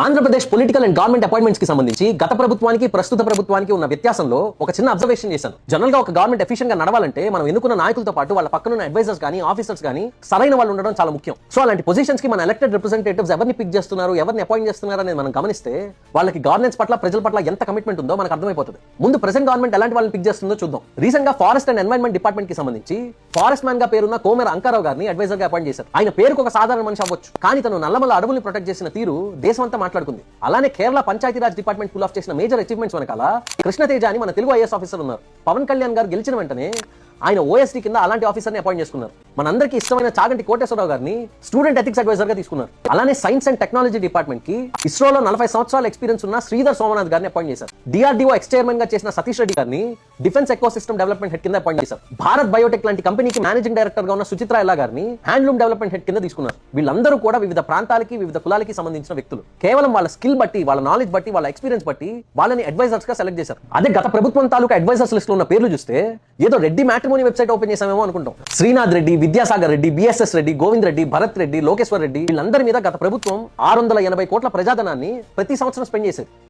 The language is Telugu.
ఆంధ్రప్రదేశ్ పొలిటికల్ అండ్ గవర్నమెంట్ అపాయింట్మెంట్స్కి సంబంధించి గత ప్రభుత్వానికి ప్రస్తుత ప్రభుత్వానికి ఉన్న వ్యత్యాసంలో ఒక చిన్న అబ్జర్వేషన్ చేశాను. జనరల్గా ఒక గవర్నమెంట్ ఎఫిషియెంట్గా నడవాలంటే మనం ఎన్నుకున్న నాయకులతో పాటు వాళ్ళ పక్కన ఉన్న అడ్వైజర్స్ కానీ ఆఫీసర్స్ కానీ సరైన వాళ్ళు ఉండడం చాలా ముఖ్యం. సో అలాంటి పొజిషన్స్కి మన ఎలక్టెడ్ రిప్రజెంటేటివ్స్ ఎవరిని పిక్ చేస్తున్నారు ఎవరిని అపాయింట్ చేస్తున్నారు అనేది మనం గమనిస్తే వాళ్ళకి గవర్నెన్స్ పట్ల ప్రజల పట్ల ఎంత కమిట్మెంట్ ఉందో మనకు అర్థమైపోతుంది. ముందు ప్రెసెంట్ గవర్నమెంట్ ఎలాంటి వాళ్ళని పిక్ చేస్తుందో చూద్దాం. రీసెంట్గా ఫారెస్ట్ అండ్ ఎన్వైరన్మెంట్ డిపార్ట్మెంట్కి సంబంధించి ఫారెస్ట్ మ్యాన్గా పేరున్న కోమెర అంకారావు గారిని అడ్వైజర్గా అపాయింట్ చేశారు. ఆయన పేరుకు ఒక సాధారణ మనిషి అవ్వచ్చు. కానీ తను నల్లమల అడవుల్ని ప్రొటెక్ట్ చేసిన తీరు దేశం అంతా మాట్లాడుకుంది. అలానే Kerala Panchayati Raj department pull off చేసిన మేజర్ అచీవ్మెంట్స్ వెనకాల కృష్ణతేజ అని మన తెలుగు ఐఎస్ ఆఫీసర్ ఉన్నారు. పవన్ కళ్యాణ్ గారు గెలిచిన వెంటనే ఆయన ఓఎస్డీ కింద అలాంటి ఆఫీసర్ని అపాయింట్ చేసుకున్నారు. మనందరికీ ఇష్టమైన చాగంటి కోటేశ్వరరావు గారిని స్టూడెంట్ ఎథిక్స్ అడ్వైజర్గా తీసుకున్నారు. అలానే సైన్స్ అండ్ టెక్నాలజీ డిపార్ట్మెంట్కి ఇస్రోలో నలభై సంవత్సరాల ఎక్స్పీరియన్స్ ఉన్న శ్రీధర్ సోమనాథ్ గారిని అపాయింట్ చేశారు. డిఆర్డిఓ ఎక్స్ చైర్మన్గా చేసిన సతీష్ రెడ్డి గారిని defence ecosystem development head కింద అపాయింట్ చేశారు. భారత్ బయోటెక్ లాంటి కంపెనీకి మేనేజింగ్ డైరెక్టర్గా ఉన్న సుచిత్ర ఎల్లా గారిని హ్యాండ్లూమ్ డెవలప్మెంట్ హెడ్ కింద తీసుకున్నారు. వీళ్ళందరూ కూడా వివిధ ప్రాంతాలకి వివిధ కులాలకి సంబంధించిన వ్యక్తులు. కేవలం వాళ్ళ స్కిల్ బట్టి వాళ్ళ నాలెడ్జ్ బట్టి వాళ్ళ ఎక్స్పీరియన్స్ బట్టి వాళ్ళని అడ్వైజర్స్గా సెలెక్ట్ చేశారు. అదే గత ప్రభుత్వం తాలూకా అడ్వైజర్స్ లిస్ట్లో ఉన్న పేర్లు చూస్తే ఏదో రెడ్డి మ్యాట్రిమోని వెబ్సైట్ ఓపెన్ చేసామేమో అనుకుంటాం. శ్రీనాథ్ రెడ్డి విద్యాసాగర్ రెడ్డి బిఎస్ఎస్ రెడ్డి గోవింద్ రెడ్డి భరత్ రెడ్డి లోకేశ్వర్ రెడ్డి వీళ్ళందరి మీద గత ప్రభుత్వం ఆరు వందల ఎనభై కోట్ల ప్రజాధనాన్ని ప్రతి సంవత్సరం స్పెండ్ చేసేది.